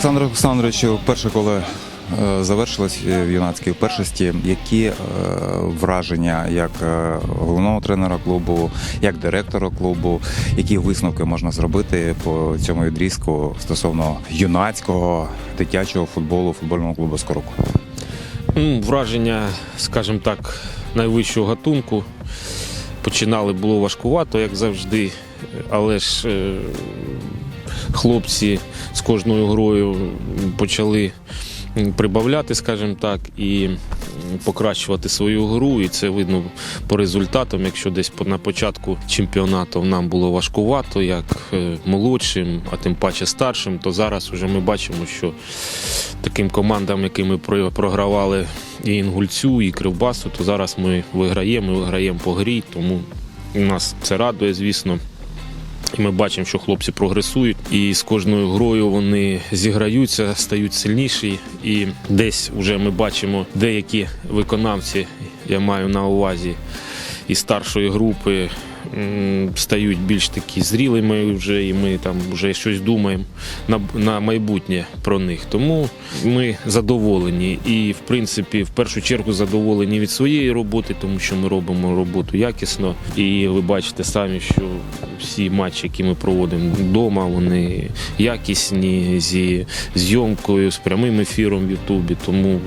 Олександр Олександрович, перше коли е, завершилось в юнацькій першості, які е, враження як е, головного тренера клубу, як директора клубу, які висновки можна зробити по цьому відрізку стосовно юнацького дитячого футболу футбольного клубу Скорук? Ну, враження, скажімо так, найвищого гатунку. Починали було важкувато, як завжди, але ж хлопці з кожною грою почали прибавляти, скажімо так, і покращувати свою гру. І це видно по результатам. Якщо десь на початку чемпіонату нам було важкувато, як е, молодшим, а тим паче старшим, то зараз вже ми бачимо, що таким командам, якими про- програвали і Інгульцю, і Кривбасу, то зараз ми виграємо, і виграємо по грі, тому нас це радує, звісно. Ми бачимо, що хлопці прогресують, і з кожною грою вони зіграються, стають сильніші. І десь вже ми бачимо деякі виконавці, я маю на увазі, і старшої групи стають більш такі зрілими вже, і ми там вже щось думаємо на, на майбутнє про них. Тому ми задоволені. І, в принципі, в першу чергу задоволені від своєї роботи, тому що ми робимо роботу якісно. І ви бачите самі, що всі матчі, які ми проводимо вдома, вони якісні зі зйомкою, з прямим ефіром в Ютубі. Тому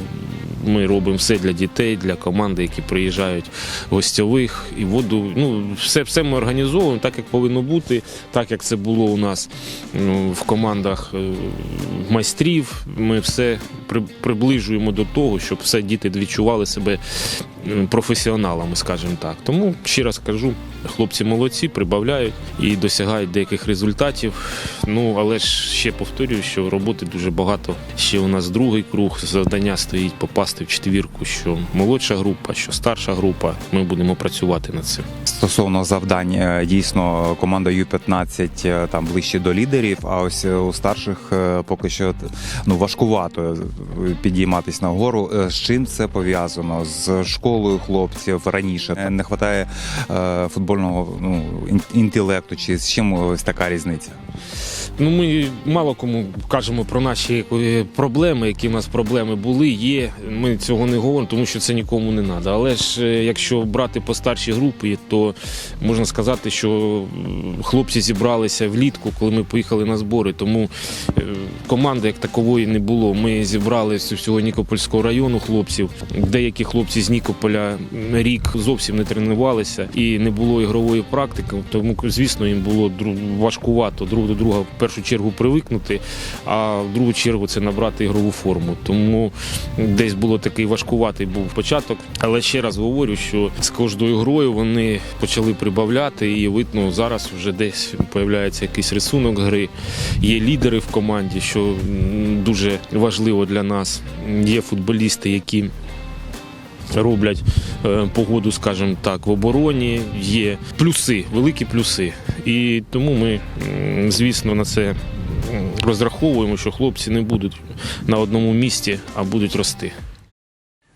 ми робимо все для дітей, для команди, які приїжджають гостьових і воду. Ну, все, все ми організовуємо так, як повинно бути, так як це було у нас ну, в командах е, майстрів. Ми все при, приближуємо до того, щоб все діти відчували себе професіоналами, скажімо так. Тому ще раз кажу, хлопці молодці, прибавляють і досягають деяких результатів. Ну але ж ще повторюю, що роботи дуже багато. Ще у нас другий круг завдання стоїть попасти в четвірку, що молодша група, що старша група. Ми будемо працювати над цим. Стосовно завдань, е, дійсно команда Ю-15 е, там ближче до лідерів, а ось е, у старших поки що ну важкувато підійматись нагору. З чим це пов'язано? З школою хлопців раніше Е, не вистачає е, футбольного ну ін- інтелекту, чи з чим ось така різниця? Ну, ми мало кому кажемо про наші е, проблеми, які в нас проблеми були, є. Ми цього не говоримо, тому що це нікому не треба. Але ж е, якщо брати по старшій групі, то можна сказати, що хлопці зібралися влітку, коли ми поїхали на збори. Тому е, команди як такової не було. Ми зібрали з всього Нікопольського району хлопців. Деякі хлопці з Нікополя рік зовсім не тренувалися і не було ігрової практики. Тому, звісно, їм було важкувато друг до друга в першу чергу привикнути, а в другу чергу це набрати ігрову форму. Тому десь було такий важкуватий був початок. Але ще раз говорю, що з кожною грою вони почали прибавляти, і видно, зараз вже десь появляється якийсь рисунок гри. Є лідери в команді, що дуже важливо для нас. Є футболісти, які роблять е, погоду, скажімо так, в обороні. Є плюси, великі плюси. І тому ми, звісно, на це розраховуємо, що хлопці не будуть на одному місці, а будуть рости.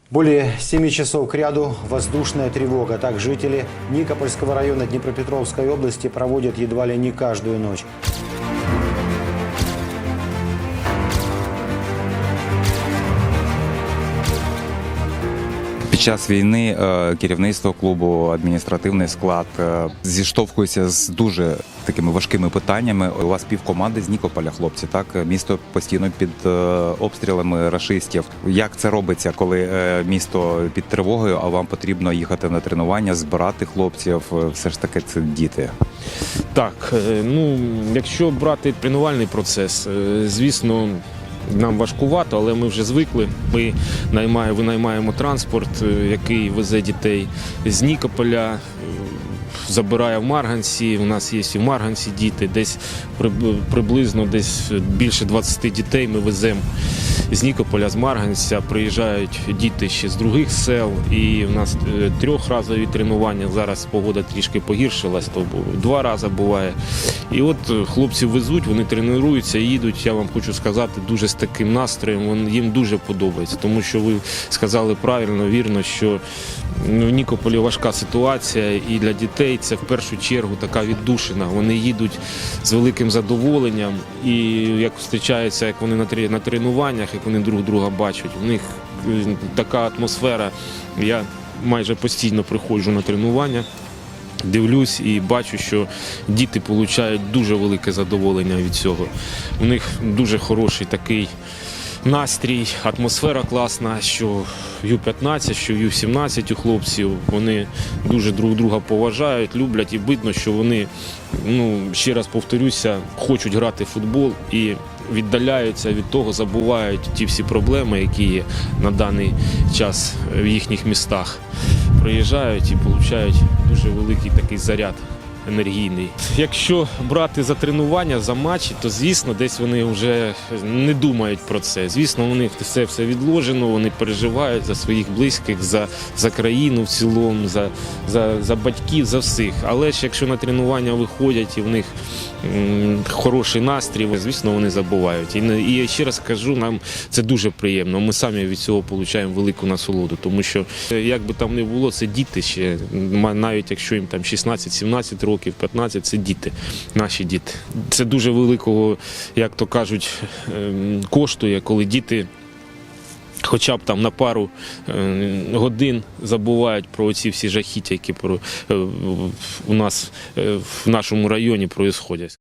Более 7 часов к ряду воздушная тревога. Так жители Никопольского района Днепропетровской области проводят едва ли не каждую ночь. Під час війни е, керівництво клубу, адміністративний склад е, зіштовхується з дуже такими важкими питаннями. У вас півкоманди з Нікополя, хлопці. Так місто постійно під е, обстрілами рашистів. Як це робиться, коли місто під тривогою, а вам потрібно їхати на тренування, збирати хлопців? Все ж таки, це діти. Так, ну якщо брати тренувальний процес, звісно. Нам важкувато, але ми вже звикли. Ми наймаємо, винаймаємо транспорт, е, який везе дітей з Нікополя, забирає в Марганці. У нас є і в Марганці діти, десь приб- приблизно десь більше 20 дітей ми веземо з Нікополя, з Марганця. Приїжджають діти ще з других сел. І в нас е, трьохразові тренування. Зараз погода трішки погіршилась, то два рази буває. І от е, хлопці везуть, вони тренуються, їдуть. Я вам хочу сказати, дуже з таким настроєм. Їм дуже подобається, тому що ви сказали правильно, вірно, що ну, в Нікополі важка ситуація і для дітей. Дітей це в першу чергу така віддушина. Вони їдуть з великим задоволенням, і як зустрічаються, як вони на тренуваннях, як вони друг друга бачать. У них е, така атмосфера. Я майже постійно приходжу на тренування. Дивлюсь і бачу, що діти отримують дуже велике задоволення від цього. У них дуже хороший такий настрій, атмосфера класна, що Ю-15, що Ю-17 у хлопців. Вони дуже друг друга поважають, люблять і видно, що вони, ну ще раз повторюся, хочуть грати в футбол і віддаляються від того, забувають ті всі проблеми, які є на даний час в їхніх містах. Приїжджають і отримують дуже великий такий заряд енергійний. Якщо брати за тренування, за матчі, то звісно, десь вони вже не думають про це. Звісно, у них все все відложено, вони переживають за своїх близьких, за, за країну в цілому, за, за, за батьків, за всіх. Але ж якщо на тренування виходять і в них м, хороший настрій, звісно, вони забувають. І, і ще раз кажу, нам це дуже приємно. Ми самі від цього отримуємо велику насолоду, тому що як би там не було, це діти ще навіть якщо їм там 16-17 років, 15, це діти, наші діти. Це дуже великого, як то кажуть, ем, коштує, коли діти. Хоча б там на пару е, годин забувають про ці всі жахіття, які про, е, у нас е, в нашому районі проїсходять.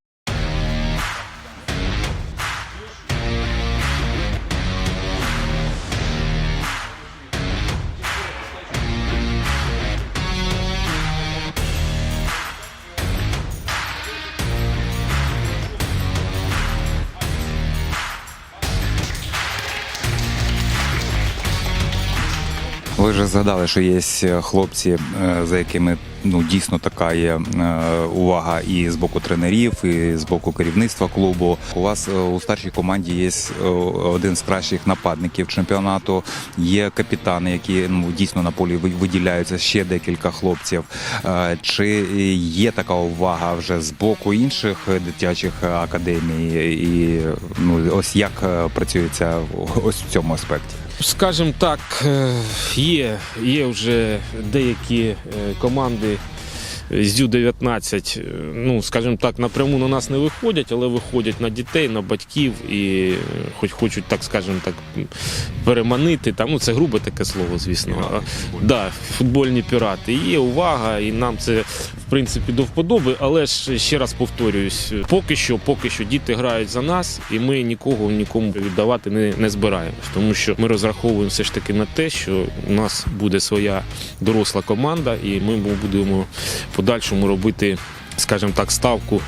Ви вже згадали, що є хлопці, е, за якими ну дійсно така є е, увага і з боку тренерів, і з боку керівництва клубу. У вас е, у старшій команді є е, один з кращих нападників чемпіонату. Є капітани, які ну дійсно на полі виділяються ще декілька хлопців. Е, Чи є така увага вже з боку інших дитячих академій? І ну ось як е, працюється ось в цьому аспекті? Скажімо так, е, є, є вже деякі е, команди з Ю-19, е, ну, скажімо так, напряму на нас не виходять, але виходять на дітей, на батьків і е, хоч хочуть, так скажімо так, переманити. Там, ну, це грубе таке слово, звісно. А, Да, футбольні пірати. Є увага, і нам це в принципі до вподоби, але ж ще раз повторююсь, поки що, поки що діти грають за нас, і ми нікого нікому віддавати не, не збираємось, тому що ми розраховуємо все ж таки на те, що у нас буде своя доросла команда, і ми будемо подальшому робити. Скажімо так, ставку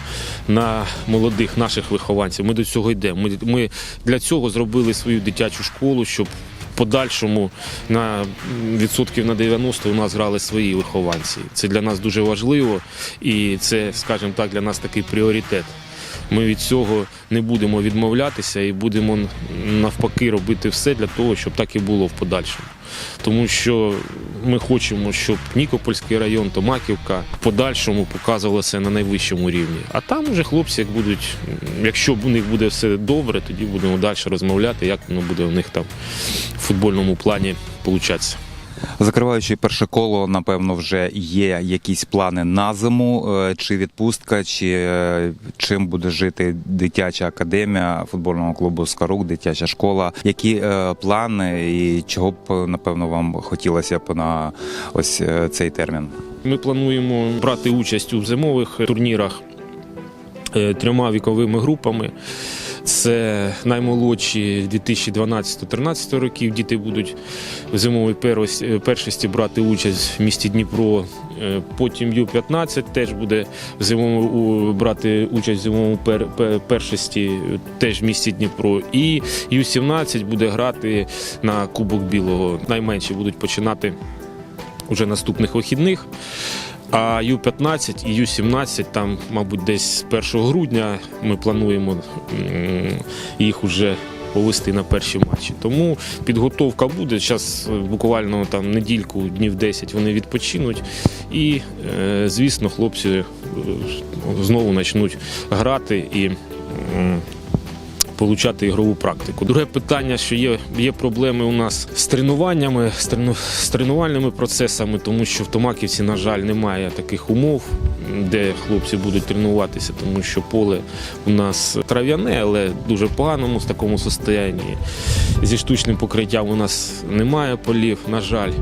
на молодих наших вихованців. Ми до цього йдемо. Ми, ми для цього зробили свою дитячу школу, щоб подальшому на відсотків на 90 у нас грали свої вихованці. Це для нас дуже важливо, і це, скажімо так, для нас такий пріоритет. Ми від цього не будемо відмовлятися і будемо навпаки робити все для того, щоб так і було в подальшому. Тому що ми хочемо, щоб Нікопольський район, Томаківка в подальшому показувалося на найвищому рівні. А там уже хлопці, як будуть, якщо у них буде все добре, тоді будемо далі розмовляти, як воно буде у них там в футбольному плані получатися. Закриваючи перше коло, напевно, вже є якісь плани на зиму, е, чи відпустка, чи е, чим буде жити дитяча академія футбольного клубу Скарук, дитяча школа. Які е, плани і чого б напевно вам хотілося б на ось цей термін? Ми плануємо брати участь у зимових турнірах трьома віковими групами. Це наймолодші 2012-13 років. Діти будуть в зимовій першості, першості брати участь в місті Дніпро. Е, Потім Ю-15 теж буде в зимовому, брати участь в зимовому пер, пер- першості е, теж в місті Дніпро. І Ю-17 буде грати на Кубок Білого. Найменші будуть починати уже наступних вихідних. А Ю-15 і Ю-17 там, мабуть, десь з 1 грудня ми плануємо їх уже повести на перші матчі. Тому підготовка буде. Зараз буквально там недільку, днів 10 вони відпочинуть. І, е, звісно, хлопці е, знову почнуть грати і получати ігрову практику. Друге питання, що є, є проблеми у нас з тренуваннями, з, трену, з тренувальними процесами, тому що в Томаківці, на жаль, немає таких умов, де хлопці будуть тренуватися, тому що поле у нас трав'яне, але дуже поганому з такому состоянні. Зі штучним покриттям у нас немає полів, на жаль.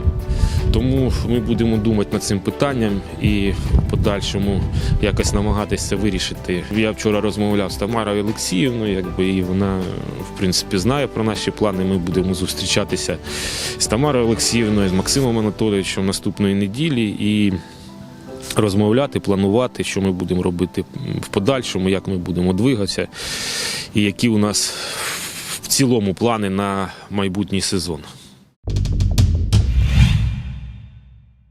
Тому ми будемо думати над цим питанням і в подальшому якось намагатися вирішити. Я вчора розмовляв з Тамарою Олексіївною, якби і вона в принципі знає про наші плани. Ми будемо зустрічатися з Тамарою Олексіївною, з Максимом Анатолійовичем наступної неділі і розмовляти, планувати, що ми будемо робити в подальшому, як ми будемо двигатися, і які у нас в цілому плани на майбутній сезон.